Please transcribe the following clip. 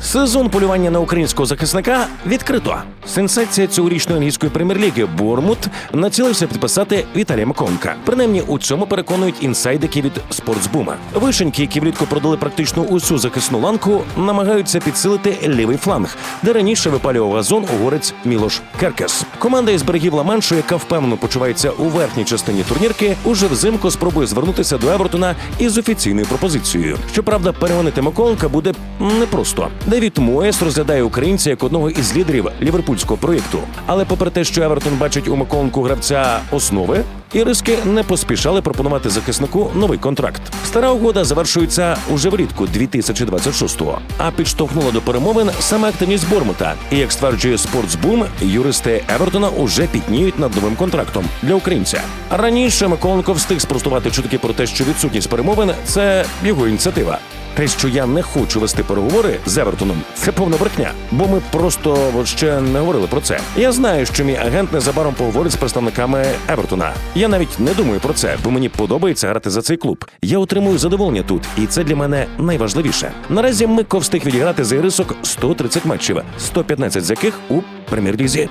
Сезон полювання на українського захисника відкрито. Сенсація цьогорічної англійської прем'єр-ліги Бормут націлився підписати Віталія Маконка. Принаймні у цьому переконують інсайдики від спортсбума. Вишеньки, які влітку продали практично усю захисну ланку, намагаються підсилити лівий фланг, де раніше випалював газон угорець Мілош Керкес. Команда із берегів Ла-Маншу, яка впевнено почувається у верхній частині турнірки, уже взимку спробує звернутися до Евертона із офіційною пропозицією. Щоправда, переманити Маконка буде непросто. Девід Моєс розглядає українця як одного із лідерів ліверпульського проєкту. Але попри те, що Евертон бачить у Маконку гравця основи, іриски не поспішали пропонувати захиснику новий контракт. Стара угода завершується уже влітку 2026-го, а підштовхнула до перемовин саме активність Бормута. І як стверджує Спортсбум, юристи Евертона уже пітніють над новим контрактом для українця. Раніше Миколенко встиг спростувати чутки про те, що відсутність перемовин це його ініціатива. Те, що я не хочу вести переговори з Евертоном, це повна брехня. Бо ми просто ще не говорили про це. Я знаю, що мій агент незабаром поговорить з представниками Евертона. Я навіть не думаю про це, бо мені подобається грати за цей клуб. Я отримую задоволення тут, і це для мене найважливіше. Наразі Микко встиг відіграти за ірисок 130 матчів, 115 з яких у прем'єр-лізі.